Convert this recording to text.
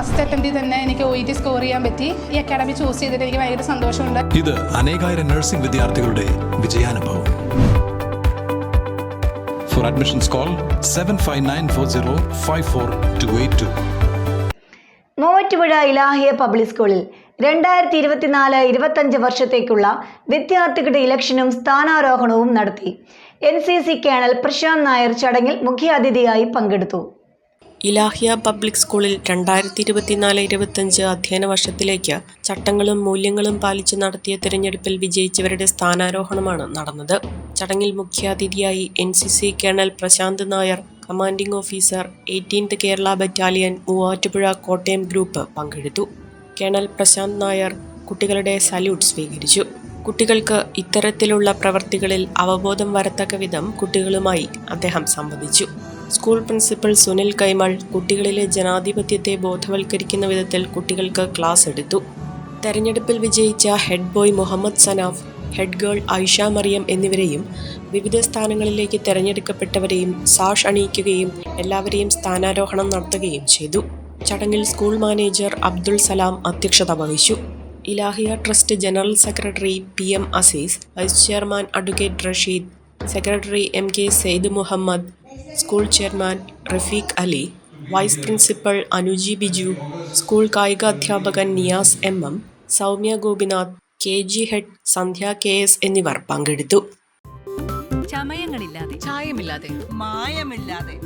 First അറ്റംപ്റ്റിൽ തന്നെ എനിക്ക് O T score ചെയ്യാൻ പറ്റി. ഈ അക്കാഡമി ചൂസ് ചെയ്തിട്ട് എനിക്ക് ഭയങ്കര സന്തോഷമുണ്ട്. ഇത് അനേകായിരം നഴ്സിംഗ് വിദ്യാർത്ഥികളുടെ വിജയാനുഭവം. For admissions call seven five nine four zero five four two eight two Muvattupuzha Ilahia public സ്കൂളിൽ രണ്ടായിരത്തി ഇരുപത്തിനാല് ഇരുപത്തഞ്ച് വർഷത്തേക്കുള്ള വിദ്യാർത്ഥികളുടെ ഇലക്ഷനും സ്ഥാനാരോഹണവും നടത്തി. N C C colonel Prashanth Nair ചടങ്ങിൽ മുഖ്യാതിഥിയായി പങ്കെടുത്തു. ഇലാഹിയ പബ്ലിക് സ്കൂളിൽ രണ്ടായിരത്തി ഇരുപത്തിനാല് ഇരുപത്തഞ്ച് അധ്യയന വർഷത്തിലേക്ക് ചട്ടങ്ങളും മൂല്യങ്ങളും പാലിച്ച് നടത്തിയ തിരഞ്ഞെടുപ്പിൽ വിജയിച്ചവരുടെ സ്ഥാനാരോഹണമാണ് നടന്നത്. ചടങ്ങിൽ മുഖ്യാതിഥിയായി N C C colonel Prashanth Nair commanding officer eighteenth Kerala battalion Muvattupuzha Kottayam group പങ്കെടുത്തു. കേണൽ പ്രശാന്ത് നായർ കുട്ടികളുടെ സല്യൂട്ട് സ്വീകരിച്ചു. കുട്ടികൾക്ക് ഇത്തരത്തിലുള്ള പ്രവർത്തികളിൽ അവബോധം വരത്തക്ക വിധം കുട്ടികളുമായി അദ്ദേഹം സംവദിച്ചു. സ്കൂൾ പ്രിൻസിപ്പൽ സുനിൽ കൈമൾ കുട്ടികളിലെ ജനാധിപത്യത്തെ ബോധവൽക്കരിക്കുന്ന വിധത്തിൽ കുട്ടികൾക്ക് ക്ലാസ് എടുത്തു. തെരഞ്ഞെടുപ്പിൽ വിജയിച്ച head boy Muhammad Sanaf head girl Aisha Mariyam എന്നിവരെയും വിവിധ സ്ഥാനങ്ങളിലേക്ക് തെരഞ്ഞെടുക്കപ്പെട്ടവരെയും സാഷ് അണിയിക്കുകയും എല്ലാവരെയും സ്ഥാനാരോഹണം നടത്തുകയും ചെയ്തു. ചടങ്ങിൽ സ്കൂൾ മാനേജർ അബ്ദുൾ സലാം അധ്യക്ഷത വഹിച്ചു. Ilahiya trust general secretary P M Azeez vice chairman advocate Rasheed secretary M K Sayed Muhammad school chairman Rafeeq Ali vice principal Anuji Biju school കായിക അധ്യാപകൻ Niyas M M Soumya Gopinath K G head Sandhya K S എന്നിവർ പങ്കെടുത്തു. ചമയങ്ങളില്ലാതെ ചായമില്ലാതെ മായമില്ലാതെ